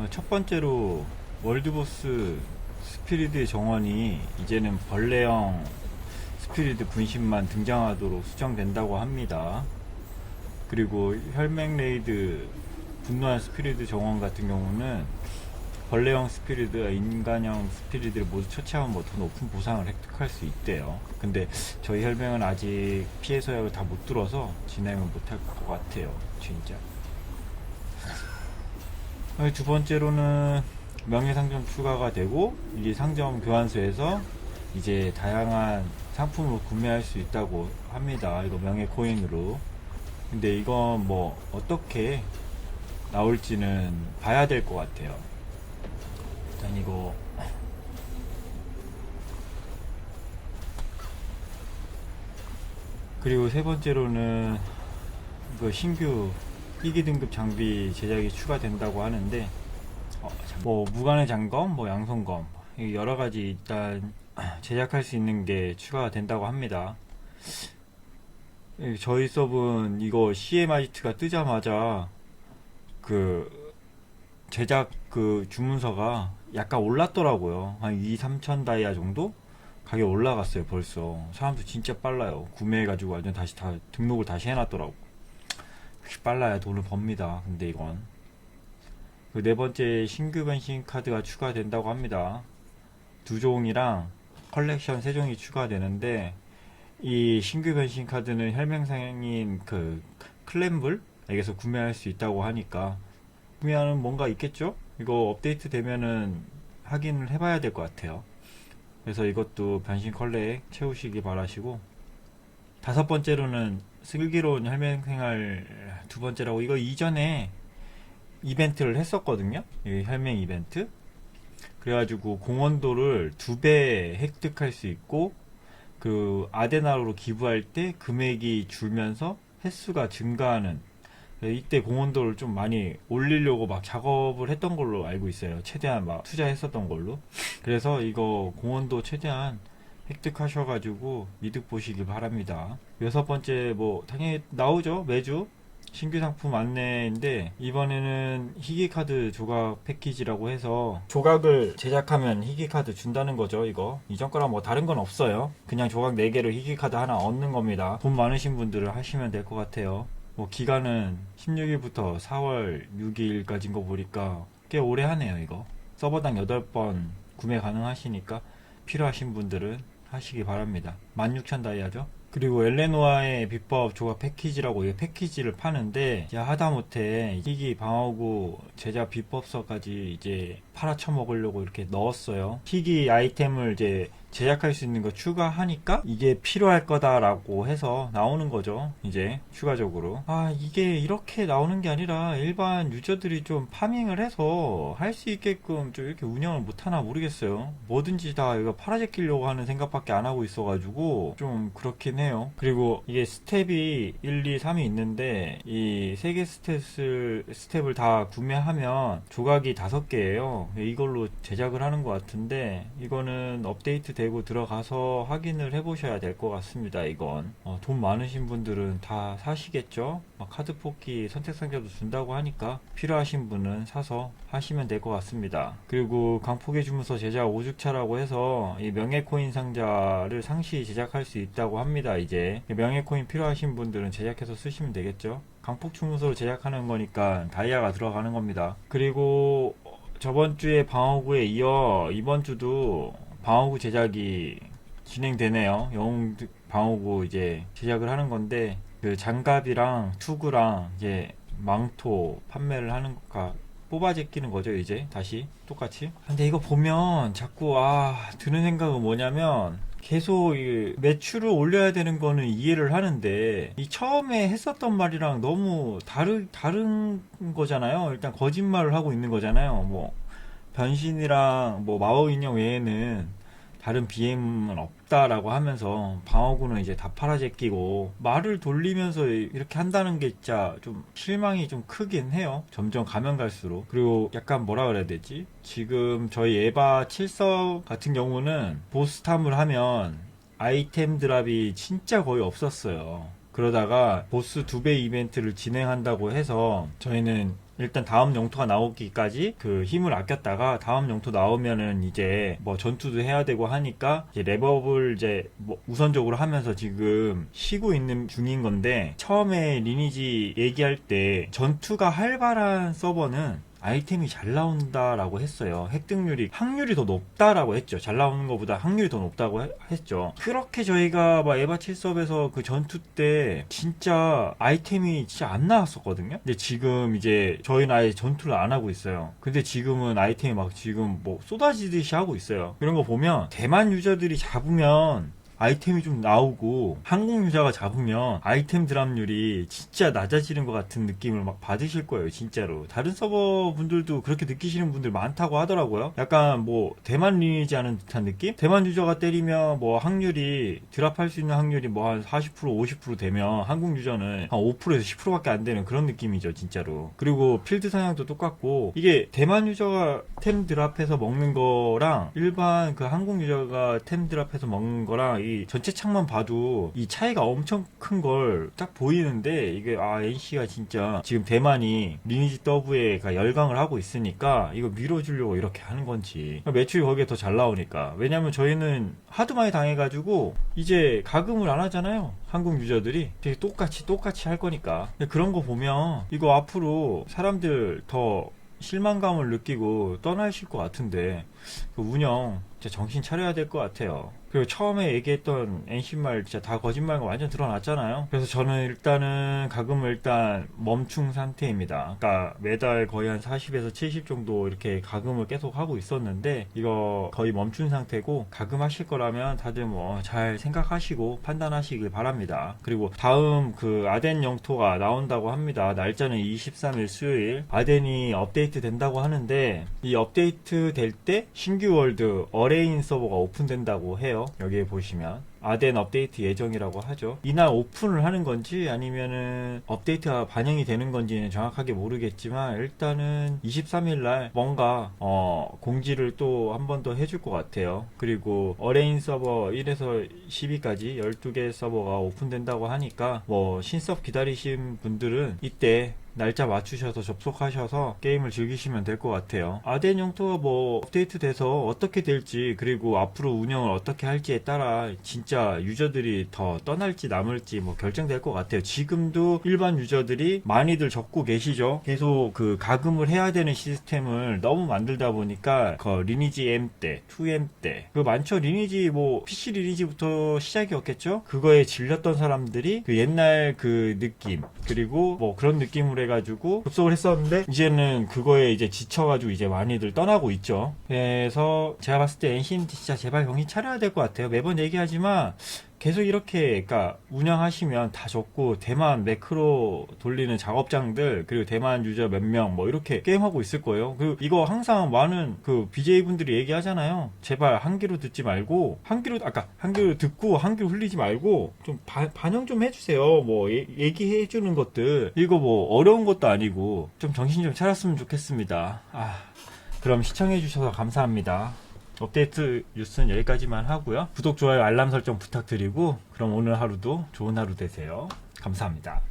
어, 첫 번째로 월드보스 스피리드의 정원이 이제는 벌레형 스피리드 분신만 등장하도록 수정된다고 합니다. 그리고 혈맹 레이드 분노한 스피리드 정원 같은 경우는 벌레형 스피리드와 인간형 스피리드를 모두 처치하면 뭐 더 높은 보상을 획득할 수 있대요. 근데 저희 혈맹은 아직 피해 서약을 다 못 들어서 진행을 못할 것 같아요. 진짜. 어, 두 번째로는 명예상점 추가가 되고 이 상점 교환소에서 이제 다양한 상품을 구매할 수 있다고 합니다. 이거 명예 코인으로. 근데 이건 뭐 어떻게 나올지는 봐야 될 것 같아요. 일단 이거 그리고 세 번째로는 그 신규 희귀 등급 장비 제작이 추가된다고 하는데 어, 참, 뭐 무관의 장검, 뭐 양손검 이 여러 가지 일단 제작할 수 있는 게 추가가 된다고 합니다. 이 저희 서브는 이거 CMI트가 뜨자마자 그 제작 그 주문서가 약간 올랐더라고요. 한 2, 3천 다이아 정도? 가격 올라갔어요, 벌써. 사람들 진짜 빨라요. 구매해가지고 완전 다시 다 등록을 다시 해놨더라고. 빨라야 돈을 법니다. 근데 이건. 그 네 번째 신규 변신 카드가 추가된다고 합니다. 두 종이랑 컬렉션 세 종이 추가되는데, 이 신규 변신 카드는 혈맹상인 그 클램블에게서 구매할 수 있다고 하니까, 구매하는 뭔가 있겠죠? 이거 업데이트 되면은 확인을 해봐야 될 것 같아요. 그래서 이것도 변신 컬렉 채우시기 바라시고 다섯 번째로는 슬기로운 혈맹 생활 두 번째라고 이거 이전에 이벤트를 했었거든요. 이 혈맹 이벤트. 그래가지고 공헌도를 두 배 획득할 수 있고 그 아데나로 기부할 때 금액이 줄면서 횟수가 증가하는 네, 이때 공헌도를 좀 많이 올리려고 막 작업을 했던 걸로 알고 있어요. 최대한 막 투자했었던 걸로. 그래서 이거 공헌도 최대한 획득하셔가지고 이득 보시길 바랍니다. 여섯 번째 뭐 당연히 나오죠. 매주. 신규 상품 안내인데 이번에는 희귀 카드 조각 패키지라고 해서 조각을 제작하면 희귀 카드 준다는 거죠 이거. 이전 거랑 뭐 다른 건 없어요. 그냥 조각 4개로 희귀 카드 하나 얻는 겁니다. 돈 많으신 분들은 하시면 될 것 같아요. 뭐 기간은 16일부터 4월 6일까지인 거 보니까 꽤 오래 하네요 이거. 서버당 8번 구매 가능하시니까 필요하신 분들은 하시기 바랍니다 16,000 다이아죠 그리고 엘레노아의 비법 조각 패키지라고 이 패키지를 파는데 이제 하다못해 희귀 방어구 제작 비법서까지 이제 팔아쳐 먹으려고 이렇게 넣었어요. 희귀 아이템을 이제 제작할 수 있는 거 추가하니까 이게 필요할 거다라고 해서 나오는 거죠. 이제 추가적으로. 아, 이게 이렇게 나오는 게 아니라 일반 유저들이 좀 파밍을 해서 할 수 있게끔 좀 이렇게 운영을 못하나 모르겠어요. 뭐든지 다 이거 팔아제끼려고 하는 생각밖에 안 하고 있어가지고 좀 그렇긴 해요. 그리고 이게 스텝이 1, 2, 3이 있는데 이 세 개 스텝을, 스텝을 다 구매하면 조각이 다섯 개예요. 이걸로 제작을 하는 것 같은데 이거는 업데이트 되고 들어가서 확인을 해보셔야 될 것 같습니다. 이건 어, 돈 많으신 분들은 다 사시겠죠? 막 카드 뽑기 선택 상자도 준다고 하니까 필요하신 분은 사서 하시면 될 것 같습니다. 그리고 강폭의 주문서 제작 5주차라고 해서 이 명예 코인 상자를 상시 제작할 수 있다고 합니다. 이제 명예 코인 필요하신 분들은 제작해서 쓰시면 되겠죠? 강폭 주문서로 제작하는 거니까 다이아가 들어가는 겁니다. 그리고 저번 주에 방어구에 이어 이번 주도 방어구 제작이 진행되네요. 영웅 방어구 이제 제작을 하는 건데 그 장갑이랑 투구랑 이제 망토 판매를 하는 것과 뽑아 제끼는 거죠 이제 다시 똑같이. 근데 이거 보면 자꾸 아 드는 생각은 뭐냐면 계속 이 매출을 올려야 되는 거는 이해를 하는데 이 처음에 했었던 말이랑 너무 다르 다른 거잖아요. 일단 거짓말을 하고 있는 거잖아요. 뭐 변신이랑 뭐 마법 인형 외에는 다른 BM은 없다라고 하면서 방어구는 이제 다 팔아제 끼고 말을 돌리면서 이렇게 한다는 게 진짜 좀 실망이 좀 크긴 해요. 점점 가면 갈수록. 그리고 약간 뭐라 그래야 되지? 지금 저희 에바 7석 같은 경우는 보스탐을 하면 아이템 드랍이 진짜 거의 없었어요. 그러다가 보스 두 배 이벤트를 진행한다고 해서 저희는 일단 다음 영토가 나오기까지 그 힘을 아꼈다가 다음 영토 나오면은 이제 뭐 전투도 해야 되고 하니까 이제 랩업을 이제 뭐 우선적으로 하면서 지금 쉬고 있는 중인 건데 처음에 리니지 얘기할 때 전투가 활발한 서버는 아이템이 잘 나온다라고 했어요. 획득률이 확률이 더 높다라고 했죠. 잘 나오는 것보다 확률이 더 높다고 해- 했죠. 그렇게 저희가 막 에바 7섭에서 그 전투 때 진짜 아이템이 진짜 안 나왔었거든요. 근데 지금 이제 저희는 아예 전투를 안 하고 있어요. 근데 지금은 아이템이 막 지금 뭐 쏟아지듯이 하고 있어요. 그런 거 보면 대만 유저들이 잡으면 아이템이 좀 나오고 한국 유저가 잡으면 아이템 드랍률이 진짜 낮아지는 것 같은 느낌을 막 받으실 거예요 진짜로. 다른 서버 분들도 그렇게 느끼시는 분들 많다고 하더라고요. 약간 뭐 대만 리니지 하는 듯한 느낌? 대만 유저가 때리면 뭐 확률이 드랍할 수 있는 확률이 뭐 한 40% 50% 되면 한국 유저는 한 5%에서 10%밖에 안 되는 그런 느낌이죠 진짜로. 그리고 필드 사냥도 똑같고 이게 대만 유저가 템 드랍해서 먹는 거랑 일반 그 한국 유저가 템 드랍해서 먹는 거랑 이 전체 창만 봐도 이 차이가 엄청 큰 걸 딱 보이는데 이게 아 NC가 진짜 지금 대만이 리니지 더브에가 열강을 하고 있으니까 이거 밀어주려고 이렇게 하는 건지. 매출이 거기에 더 잘 나오니까. 왜냐면 저희는 하도 많이 당해가지고 이제 가금을 안 하잖아요. 한국 유저들이. 되게 똑같이 똑같이 할 거니까. 그런 거 보면 이거 앞으로 사람들 더 실망감을 느끼고 떠나실 것 같은데 그 운영 진짜 정신 차려야 될 것 같아요. 그리고 처음에 얘기했던 NC말 진짜 다 거짓말과 완전 드러났잖아요. 그래서 저는 일단은 가금을 일단 멈춘 상태입니다. 그러니까 매달 거의 한 40에서 70 정도 이렇게 가금을 계속 하고 있었는데 이거 거의 멈춘 상태고 가금하실 거라면 다들 뭐 잘 생각하시고 판단하시길 바랍니다. 그리고 다음 그 아덴 영토가 나온다고 합니다. 날짜는 23일 수요일 아덴이 업데이트 된다고 하는데 이 업데이트 될 때 신규 월드 어레인 서버가 오픈된다고 해요. 여기에 보시면 아덴 업데이트 예정이라고 하죠. 이날 오픈을 하는 건지 아니면은 업데이트가 반영이 되는 건지는 정확하게 모르겠지만 일단은 23일 날 뭔가 어 공지를 또 한 번 더 해줄 것 같아요. 그리고 어레인 서버 1에서 10위까지 12개 서버가 오픈된다고 하니까 뭐 신섭 기다리신 분들은 이때 날짜 맞추셔서 접속하셔서 게임을 즐기시면 될 것 같아요. 아덴 영토가 뭐 업데이트 돼서 어떻게 될지 그리고 앞으로 운영을 어떻게 할지에 따라 진짜 유저들이 더 떠날지 남을지 뭐 결정될 것 같아요. 지금도 일반 유저들이 많이들 적고 계시죠. 계속 그 가금을 해야 되는 시스템을 너무 만들다 보니까 그 리니지 M 때, 2M 때, 그 많죠. 리니지 뭐 PC 리니지부터 시작이었겠죠. 그거에 질렸던 사람들이 그 옛날 그 느낌 그리고 뭐 그런 느낌으로 해가지고 급속을 했었는데 이제는 그거에 이제 지쳐가지고 이제 많이들 떠나고 있죠. 그래서 제가 봤을 때 NC는 진짜 제발 정신 차려야 될 것 같아요. 매번 얘기하지만 계속 이렇게 그러니까 운영하시면 다 좋고 대만 매크로 돌리는 작업장들 그리고 대만 유저 몇 명 뭐 이렇게 게임하고 있을 거예요. 그리고 이거 항상 많은 그 BJ 분들이 얘기하잖아요. 제발 한 귀로 듣지 말고 한 귀로 아까 한 귀로 듣고 한 귀로 흘리지 말고 좀 바- 반영 좀 해주세요. 뭐 예- 얘기해 주는 것들 이거 뭐 어려운 것도 아니고 좀 정신 좀 차렸으면 좋겠습니다. 아 그럼 시청해 주셔서 감사합니다. 업데이트 뉴스는 여기까지만 하고요. 구독, 좋아요, 알람 설정 부탁드리고 그럼 오늘 하루도 좋은 하루 되세요. 감사합니다.